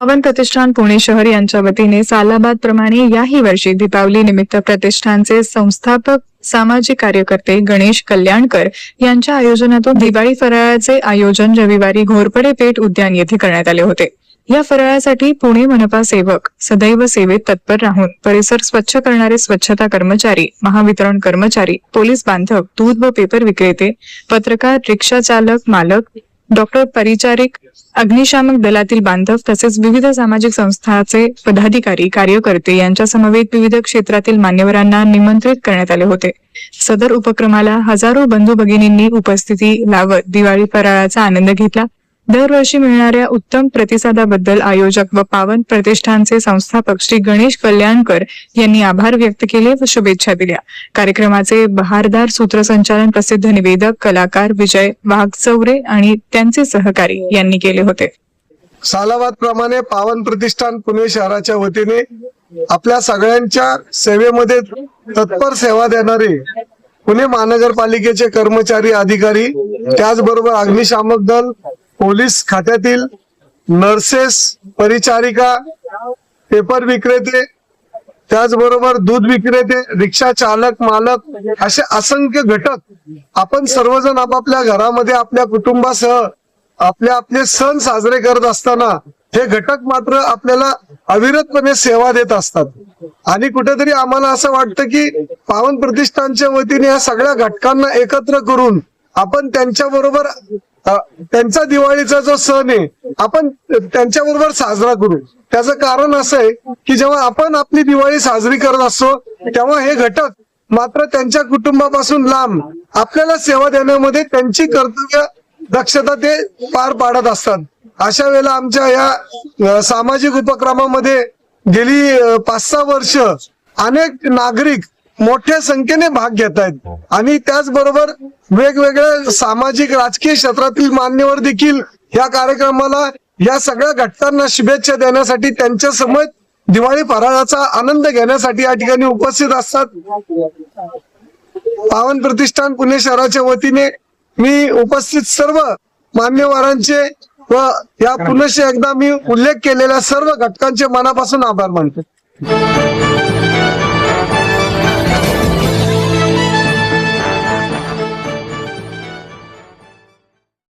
पवन प्रतिष्ठान पुणे शहर यांच्या वतीने सालाबाद प्रमाणे याही वर्षी दीपावली निमित्त प्रतिष्ठानचे संस्थापक सामाजिक कार्यकर्ते गणेश कल्याणकर यांच्या आयोजनातून दिवाळी फराळाचे आयोजन रविवारी घोरपडे पेठ उद्यान येथे करण्यात आले होते. या फराळासाठी पुणे मनपा सेवक सदैव सेवेत तत्पर राहून परिसर स्वच्छ करणारे स्वच्छता कर्मचारी महावितरण कर्मचारी पोलीस बांधव दूध व पेपर विक्रेते पत्रकार रिक्षा चालक मालक डॉक्टर परिचारिक अग्निशामक दलातील बांधव तसेच विविध सामाजिक संस्थाचे पदाधिकारी कार्यकर्ते यांच्या समवेत विविध क्षेत्रातील मान्यवरांना निमंत्रित करण्यात आले होते. सदर उपक्रमाला हजारो बंधू भगिनींनी उपस्थिती लावत दिवाळी फराळाचा आनंद घेतला. दरवर्षी मिळणाऱ्या उत्तम प्रतिसादाबद्दल आयोजक व पावन प्रतिष्ठानचे संस्थापक श्री गणेश कल्याणकर यांनी आभार व्यक्त केले व शुभेच्छा दिल्या. कार्यक्रमाचे बहारदार सूत्रसंचालन प्रसिद्ध निवेदक कलाकार विजय वाघचौरे आणि त्यांचे सहकारी यांनी केले होते. सालावाद प्रमाणे पावन प्रतिष्ठान पुणे शहराच्या वतीने आपल्या सगळ्यांच्या सेवेमध्ये तत्पर सेवा देणारे पुणे महानगरपालिकेचे कर्मचारी अधिकारी त्याचबरोबर अग्निशामक दल पोलीस खात्यातील नर्सेस परिचारिका पेपर विक्रेते त्याचबरोबर दूध विक्रेते रिक्षा चालक मालक असे असंख्य घटक आपण सर्वजण आपापल्या घरामध्ये आपल्या कुटुंबासह आपले आपले सण साजरे करत असताना हे घटक मात्र आपल्याला अविरतपणे सेवा देत असतात. आणि कुठेतरी आम्हाला असं वाटतं की पावन प्रतिष्ठानच्या वतीने या सगळ्या घटकांना एकत्र करून आपण त्यांच्या बरोबर त्यांचा दिवाळीचा जो सण आहे आपण त्यांच्या बरोबर साजरा करू. त्याचं कारण असं आहे की जेव्हा आपण आपली दिवाळी साजरी करत असतो तेव्हा हे घटक मात्र त्यांच्या कुटुंबापासून लांब आपल्याला सेवा देण्यामध्ये त्यांची कर्तव्य दक्षता ते पार पाडत असतात. अशा वेळेला आमच्या या सामाजिक उपक्रमामध्ये गेली पाच सहा वर्ष अनेक नागरिक मोठ्या संख्येने भाग घेत आहेत आणि त्याचबरोबर वेगवेगळ्या सामाजिक राजकीय क्षेत्रातील मान्यवर देखील या कार्यक्रमाला या सगळ्या घटकांना शुभेच्छा देण्यासाठी त्यांच्यासमोर दिवाळी फराळाचा आनंद घेण्यासाठी या ठिकाणी उपस्थित असतात. पावन प्रतिष्ठान पुणे शहराच्या वतीने मी उपस्थित सर्व मान्यवरांचे व या पुनश्च एकदा मी उल्लेख केलेल्या सर्व घटकांचे मनापासून आभार मानतो.